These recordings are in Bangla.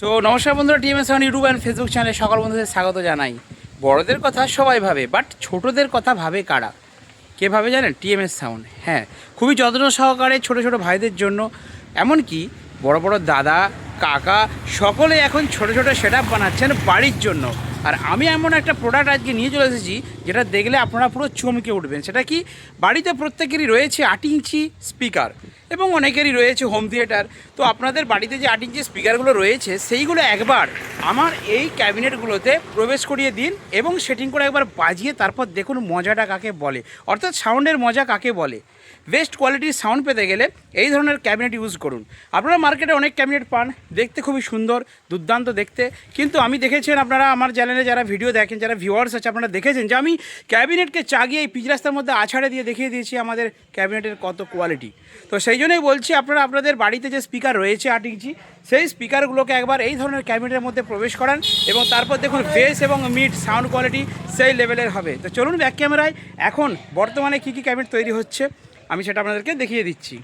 সো নমস্কার বন্ধুরা TMS one YouTube and Facebook চ্যানেলে সকল বন্ধুদের স্বাগত জানাই। বড়দের কথা সবাই ভাবে বাট ছোটদের কথা ভাবে কারা? কে ভাবে জানেন? টিএমএস সাউন্ড হ্যাঁ খুবই যত্ন সহকারে ছোট ছোট ভাইদের জন্য, এমনকি বড় বড় দাদা, কাকা, সকলে এখন ছোট ছোট সেট বানাচ্ছেন বাড়ির জন্য। আর আমি এমন একটা প্রোডাক্ট আজকে নিয়ে চলে এসেছি, যেটা দেখলে আপনারা পুরো চমকে উঠবেন। সেটা কি? বাড়িতে প্রত্যেকেরই রয়েছে আট ইঞ্চি স্পিকার এবং অনেকেরই রয়েছে হোম থিয়েটার তো আপনাদের বাড়িতে যে আট ইঞ্চি স্পিকারগুলো রয়েছে, সেইগুলো একবার আমার এই ক্যাবিনেটগুলোতে প্রবেশ করিয়ে দিন এবং সেটিং করে একবার বাজিয়ে তারপর দেখুন মজাটা কাকে বলে। অর্থাৎ সাউন্ডের মজা কাকে বলে। বেস্ট কোয়ালিটির সাউন্ড পেতে গেলে এই ধরনের ক্যাবিনেট ইউজ করুন। আপনারা মার্কেটে অনেক ক্যাবিনেট পান, দেখতে খুবই সুন্দর, দুর্দান্ত দেখতে। কিন্তু আমি দেখেছেন আপনারা, আমার চ্যানেলে যারা ভিডিও দেখেন, যারা ভিউয়ার্স আছে, আপনারা দেখেছেন যে আমি ক্যাবিনেটকে চাগিয়ে এই পিচ রাস্তার মধ্যে আছাড়ে দিয়ে দেখিয়ে দিয়েছি আমাদের ক্যাবিনেটের কত কোয়ালিটি তো সেই জন্যই বলছি আপনারা আপনাদের বাড়িতে যে স্পিকার রয়েছে আট ইঞ্চি সেই স্পিকারগুলোকে একবার এই ধরনের ক্যাবিনেটের মধ্যে প্রবেশ করান এবং তারপর দেখুন বেস এবং মিড সাউন্ড কোয়ালিটি সেই লেভেলের হবে। তো চলুন ব্যাক ক্যামেরায় এখন বর্তমানে কী কী ক্যাবিনেট তৈরি হচ্ছে আমি সেটা আপনাদেরকে দেখিয়ে দিচ্ছি।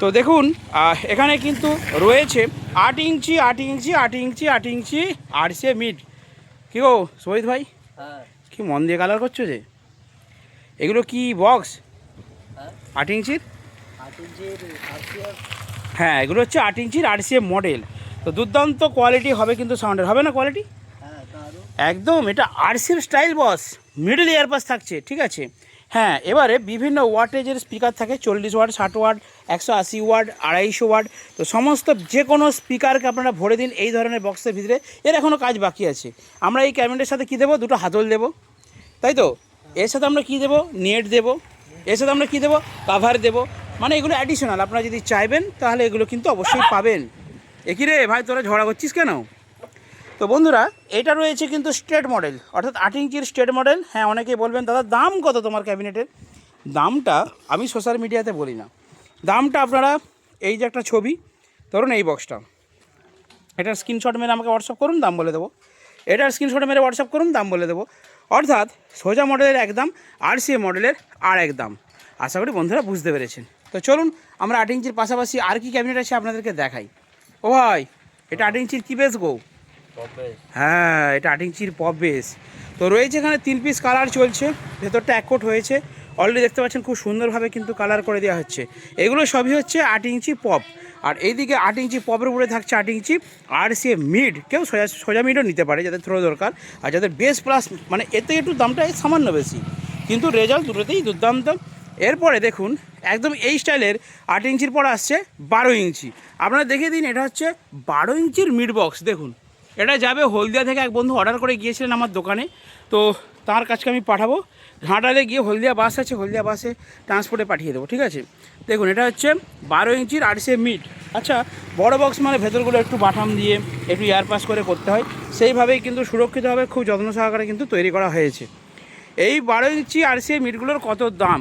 তো দেখুন এখানে কিন্তু রয়েছে আট ইঞ্চি আট ইঞ্চি আট ইঞ্চি আট ইঞ্চি আর সে মিড কী গো শহীদ ভাই? হ্যাঁ। কি মন দিয়ে কালার করছ যে? এগুলো কি বক্স আট ইঞ্চির? হ্যাঁ এগুলো হচ্ছে আট ইঞ্চির আর সি মডেল তো দুর্দান্ত কোয়ালিটি হবে কিন্তু সাউন্ডের হবে না কোয়ালিটি হ্যাঁ একদম এটা আরসির style boss middle year pass থাকছে ঠিক আছে? হ্যাঁ এবারে বিভিন্ন ওয়াটেজের স্পিকার থাকে চল্লিশ ওয়াট ষাট ওয়াট একশো আশি ওয়াট আড়াইশো ওয়াট তো সমস্ত যে কোনো স্পিকারকে আপনারা ভরে দিন এই ধরনের বক্সের ভিতরে। এর এখনও কাজ বাকি আছে। আমরা এই ক্যাবিনেটের সাথে কী দেবো? দুটো হাতল দেবো। তাই তো? এর সাথে আমরা কী দেবো? নেট দেবো। এর সাথে আমরা কী দেবো? কাভার দেবো। মানে এগুলো অ্যাডিশনাল আপনারা যদি চাইবেন, তাহলে এগুলো কিন্তু অবশ্যই পাবেন। একই রে, ভাই, তোরা ঝড়া করছিস কেন? তো বন্ধুরা, এটা রয়েছে কিন্তু স্টেট মডেল অর্থাৎ আট ইঞ্চির স্টেট মডেল হ্যাঁ অনেকেই বলবেন, দাদা, দাম কত তোমার ক্যাবিনেটের? দামটা আমি সোশ্যাল মিডিয়াতে বলি না। দামটা আপনারা, এই যে একটা ছবি, ধরুন এই বক্সটা এটার স্ক্রিনশট মেরে আমাকে হোয়াটসঅ্যাপ করুন, দাম বলে দেবো। এটার স্ক্রিনশট মেরে হোয়াটসঅ্যাপ করুন, দাম বলে দেবো। অর্থাৎ সোজা মডেলের এক দাম আর সি মডেলের আর এক দাম। আশা করি বন্ধুরা বুঝতে পেরেছেন। তো চলুন, আমরা আট ইঞ্চির পাশাপাশি আর কি ক্যাবিনেট আছে আপনাদেরকে দেখাই। ও ভাই, এটা আট ইঞ্চির কী বেশ গো? হ্যাঁ এটা আট ইঞ্চির পপ বেশ তো রয়েছে এখানে তিন পিস কালার চলছে, ভেতরটা এক কোট হয়েছে। অলরেডি দেখতে পাচ্ছেন খুব সুন্দরভাবে কিন্তু কালার করে দেওয়া হচ্ছে। এগুলো সবই হচ্ছে আট ইঞ্চি পপ আর এইদিকে আট ইঞ্চি পপের উপরে থাকছে আট ইঞ্চি আর সে মিড কেউ সোজা সোজা মিডও নিতে পারে যাদের থ্রো দরকার। আর যাদের বেস প্লাস মানে এতে একটু দামটা সামান্য বেশি। কিন্তু রেজাল্ট দুটোতেই দুর্দান্ত। এরপরে দেখুন, একদম এই স্টাইলের আট ইঞ্চির পর আসছে বারো ইঞ্চি। আপনারা দেখে দিন, এটা হচ্ছে বারো ইঞ্চির মিড বক্স দেখুন, এটা যাবে হলদিয়া থেকে এক বন্ধু অর্ডার করে গিয়েছিলেন আমার দোকানে। তো তার কাছকে আমি পাঠাবো। ঘাটালে গিয়ে হলদিয়া বাস আছে, হলদিয়া বাসে ট্রান্সপোর্টে পাঠিয়ে দেবো, ঠিক আছে? দেখুন, এটা হচ্ছে বারো ইঞ্চির আড়সে মিট। আচ্ছা বড় বক্স মানে ভেতরগুলো একটু বাটাম দিয়ে একটু এয়ার পাস করে করতে হয়। সেইভাবেই কিন্তু সুরক্ষিতভাবে খুব যত্ন সহকারে কিন্তু তৈরি করা হয়েছে। এই বারো ইঞ্চি আরসি মিটগুলোর কত দাম?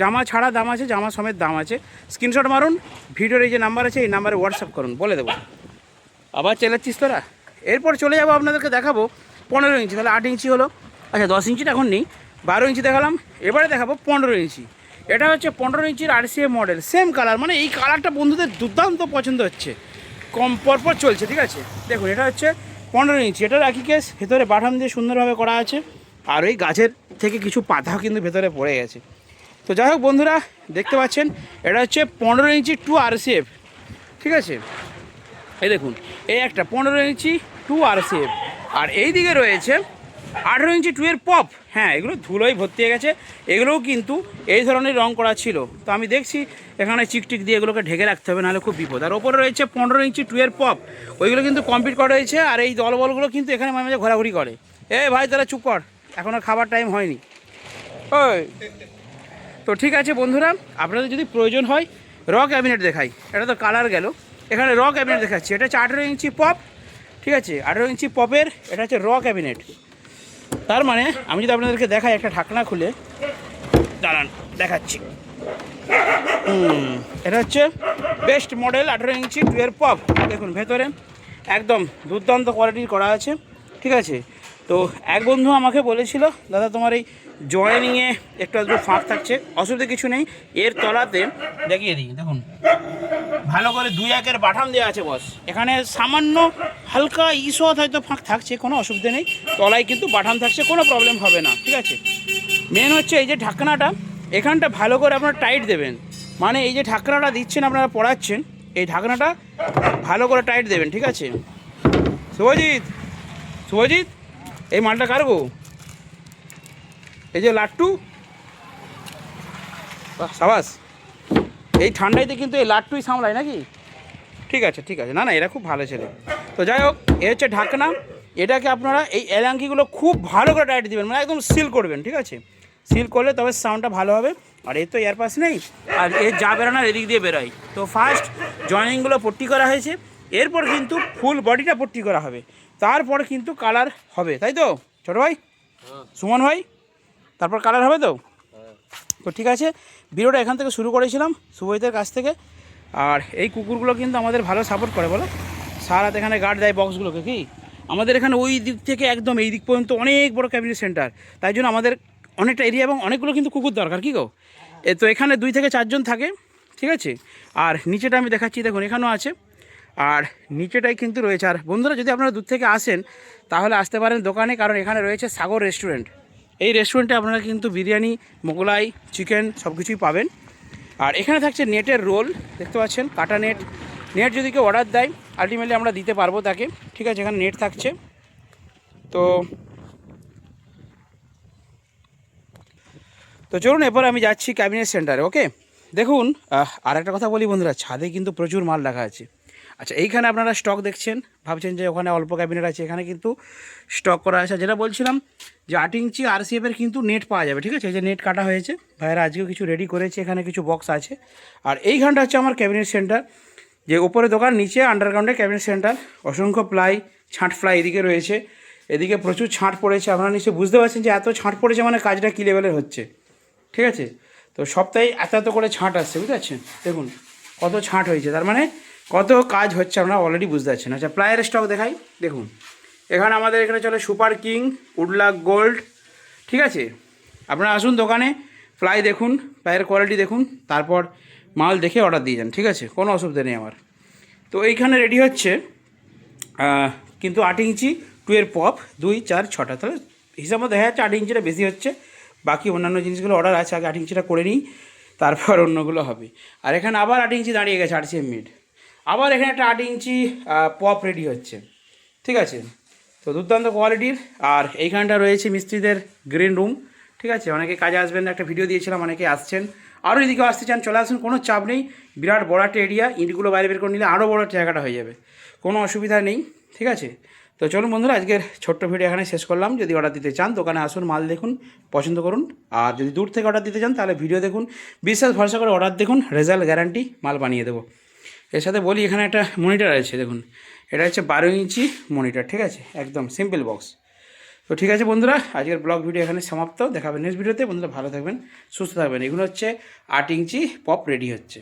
জামা ছাড়া দাম আছে, জামা সমেত দাম আছে। স্ক্রিনশট মারুন, ভিডিওর এই যে নাম্বার আছে, এই নাম্বারে হোয়াটসঅ্যাপ করুন, বলে দেবো। আবার চেলাচ্ছিস তোরা? এরপর চলে যাব, আপনাদেরকে দেখাবো। পনেরো ইঞ্চি, তাহলে আট ইঞ্চি হলো। আচ্ছা দশ ইঞ্চিটা এখন নেই। বারো ইঞ্চি দেখালাম, এবারে দেখাবো পনেরো ইঞ্চি। এটা হচ্ছে পনেরো ইঞ্চির আরসিএ মডেল সেম কালার মানে এই কালারটা বন্ধুদের দুর্দান্ত পছন্দ হচ্ছে। কম পরপর চলছে, ঠিক আছে? দেখুন, এটা হচ্ছে পনেরো ইঞ্চি, এটার একই কেস ভেতরে বাটাম দিয়ে সুন্দরভাবে করা আছে, আর ওই গাছের থেকে কিছু পাতাও কিন্তু ভেতরে পড়ে গেছে। তো যাই হোক বন্ধুরা, দেখতে পাচ্ছেন, এটা হচ্ছে পনেরো ইঞ্চি টু আরসিএফ ঠিক আছে? এই দেখুন, এই একটা পনেরো ইঞ্চি টু আর সেফ আর এই দিকে রয়েছে আঠেরো ইঞ্চি টু এর পপ হ্যাঁ এগুলো ধুলোই ভর্তি হয়ে গেছে। এগুলোও কিন্তু এই ধরনের রং করা ছিল। তো আমি দেখছি এখানে চিকটিক দিয়ে এগুলোকে ঢেকে রাখতে হবে, নাহলে খুব বিপদ। আর ওপরে রয়েছে পনেরো ইঞ্চি টু এর পপ ওইগুলো কিন্তু কমপ্লিট করা রয়েছে আর এই দলবলগুলো কিন্তু এখানে মাঝে মাঝে ঘোরাঘুরি করে। এ ভাই তারা চুপ কর। এখনও খাবার টাইম হয়নি। ওই। তো ঠিক আছে বন্ধুরা, আপনাদের যদি প্রয়োজন হয় র ক্যাবিনেট দেখাই। এটা তো কালার গেল। এখানে র ক্যাবিনেট দেখাচ্ছি। এটা হচ্ছে আঠেরো ইঞ্চি পপ ঠিক আছে, আঠেরো ইঞ্চি পপের এটা হচ্ছে র ক্যাবিনেট তার মানে আমি যদি আপনাদেরকে দেখাই একটা ঢাকনা খুলে, দাঁড়ান, দেখাচ্ছি। এটা হচ্ছে বেস্ট মডেল আঠেরো ইঞ্চি টুয়ের পপ। দেখুন, ভেতরে একদম দুর্দান্ত কোয়ালিটির করা আছে, ঠিক আছে? তো এক বন্ধু আমাকে বলেছিল, দাদা, তোমার এই জয়েনিংয়ে একটু আধটু ফাঁক থাকছে, অসুবিধা কিছু নেই। এর তলাতে দেখিয়ে দিই, দেখুন। ভালো করে দুই একের বাটাম দেওয়া আছে, বস। এখানে সামান্য হালকা ইসত হয়তো ফাঁক থাকছে, কোনো অসুবিধা নেই। তলায় কিন্তু বাটাম থাকছে, কোনো প্রবলেম হবে না, ঠিক আছে? মেন হচ্ছে এই যে ঢাকনাটা, এখানটা ভালো করে আপনারা টাইট দেবেন। মানে এই যে ঢাকনাটা দিচ্ছেন, আপনারা পড়াচ্ছেন, এই ঢাকনাটা ভালো করে টাইট দেবেন, ঠিক আছে? শুভজিৎ শুভজিৎ, এই মালটা কার গো? এই যে লাট্টু। সাবাস। এই ঠান্ডাইতে কিন্তু এই লাট্টুই সামলায় নাকি? ঠিক আছে ঠিক আছে। না না এরা খুব ভালো ছেলে। তো যাই হোক এ হচ্ছে ঢাকনা। এটাকে আপনারা এই এলাঙ্কিগুলো খুব ভালো করে টাইট দিবেন মানে একদম সিল করবেন ঠিক আছে? সিল করলে তবে সাউন্ডটা ভালো হবে। আর এর তো এয়ারপাস নেই আর এর যা বেরোনোর এদিক দিয়ে বেরোয়। তো ফার্স্ট জয়েনিংগুলো পট্টি করা হয়েছে। এরপর কিন্তু ফুল বডিটা পট্টি করা হবে। তারপর কিন্তু কালার হবে তাই তো? ছোটো ভাই? সুমন ভাই? তারপর কালার হবে তো? তো ঠিক আছে, ভিডিওটা এখান থেকে শুরু করেছিলাম, শুভজিতের কাছ থেকে। আর এই কুকুরগুলো কিন্তু আমাদের ভালো সাপোর্ট করে, বলো? সারাত এখানে গার্ড দেয় বক্সগুলোকে কি? আমাদের এখানে ওই দিক থেকে একদম এই দিক পর্যন্ত অনেক বড় ক্যাবিনেট সেন্টার তাই জন্য আমাদের অনেকটা এরিয়া এবং অনেকগুলো কিন্তু কুকুর দরকার, কী গো? এ তো এখানে দুই থেকে চারজন থাকে, ঠিক আছে? আর নিচেটা আমি দেখাচ্ছি, দেখুন, এখানেও আছে। আর নিচেটাই কিন্তু রয়েছে। আর বন্ধুরা, যদি আপনারা দূর থেকে আসেন, তাহলে আসতে পারেন দোকানে, কারণ এখানে রয়েছে সাগর রেস্টুরেন্ট এই রেস্টুরেন্টে আপনারা কিন্তু বিরিয়ানি, মোগলাই চিকেন সব কিছুই পাবেন। আর এখানে থাকছে নেটের রোল দেখতে পাচ্ছেন? কাটা নেট নেট যদি কেউ অর্ডার দেয় আলটিমেটলি আমরা দিতে পারব তাকে। ঠিক আছে, এখানে নেট থাকছে। তো তো চলুন, এরপর আমি যাচ্ছি ক্যাবিনেট সেন্টারে ওকে দেখুন আর একটা কথা বলি বন্ধুরা, ছাদে কিন্তু প্রচুর মাল রাখা আছে। আচ্ছা এইখানে আপনারা স্টক দেখছেন, ভাবছেন যে ওখানে অল্প ক্যাবিনেট আছে, এখানে কিন্তু স্টক করা আছে। যেটা বলছিলাম যে আট ইঞ্চি আর আরসিএফের কিন্তু নেট পাওয়া যাবে, ঠিক আছে? এই যে নেট কাটা হয়েছে, ভাইয়েরা আজকেও কিছু রেডি করেছে, এখানে কিছু বক্স আছে। আর এইখানটা হচ্ছে আমার ক্যাবিনেট সেন্টার যে উপরে দোকান, নিচে আন্ডারগ্রাউন্ডে ক্যাবিনেট সেন্টার অসংখ্য প্লাই ছাঁট ফ্লাই এদিকে রয়েছে। এদিকে প্রচুর ছাঁট পড়েছে, আপনারা নিশ্চয়ই বুঝতে পারছেন যে এত ছাঁট পড়েছে মানে কাজটা কী লেভেলের হচ্ছে, ঠিক আছে? তো সপ্তাহে এত এত করে ছাঁট আসছে, বুঝতে পারছেন? দেখুন, কত ছাঁট হয়েছে, তার মানে কত কাজ হচ্ছে আপনারা অলরেডি বুঝতে পারছেন আচ্ছা প্লায়ের স্টক দেখাই। দেখুন, এখানে আমাদের এখানে চলে সুপার কিং, উডলাক গোল্ড, ঠিক আছে? আপনারা আসুন দোকানে, প্লাই দেখুন প্লায়ের কোয়ালিটি দেখুন, তারপর মাল দেখে অর্ডার দিয়ে যান, ঠিক আছে? কোনো অসুবিধা নেই আমার। তো এইখানে রেডি হচ্ছে কিন্তু আট ইঞ্চি টু এর পপ দুই, চার, ছটা। তাহলে হিসাব মতো দেখা যাচ্ছে আট ইঞ্চিটা বেশি হচ্ছে। বাকি অন্যান্য জিনিসগুলো অর্ডার আছে, আগে আট ইঞ্চিটা করে নিই, তারপর অন্যগুলো হবে। আর এখানে আবার আট ইঞ্চি দাঁড়িয়ে গেছে আরসিএম মিড আবার এখানে একটা আট ইঞ্চি পপ রেডি হচ্ছে। ঠিক আছে? তো দুর্দান্ত কোয়ালিটির আর এইখানটা রয়েছে মিস্ত্রিদের গ্রিন রুম ঠিক আছে? অনেকে কাজে আসবেন একটা ভিডিও দিয়েছিলাম, অনেকে আসছেন। আরও এদিকে আসতে চান, চলে আসুন, কোনো চাপ নেই। বিরাট বড় একটা এরিয়া ইটগুলো বাইরে বের করে নিলে আরও বড় জায়গাটা হয়ে যাবে। কোনো অসুবিধা নেই। ঠিক আছে? তো চলুন বন্ধুরা, আজকের ছোট্ট ভিডিও এখানে শেষ করলাম। যদি অর্ডার দিতে চান, দোকানে আসুন, মাল দেখুন, পছন্দ করুন। আর যদি দূর থেকে অর্ডার দিতে চান, তাহলে ভিডিও দেখুন। বিশ্বাস ভরসা করে অর্ডার দেখুন। রেজাল্ট গ্যারান্টি মাল বানিয়ে দেবো। এর সাথে বলি, এখানে একটা মনিটার আছে, দেখুন। এটা হচ্ছে বারো ইঞ্চি মনিটার ঠিক আছে? একদম সিম্পল বক্স তো ঠিক আছে বন্ধুরা, আজকের ব্লগ ভিডিও এখানে সমাপ্ত। দেখাবেন নেক্সট ভিডিওতে বন্ধুরা ভালো থাকবেন, সুস্থ থাকবেন। এগুলো হচ্ছে আট ইঞ্চি পপ রেডি হচ্ছে।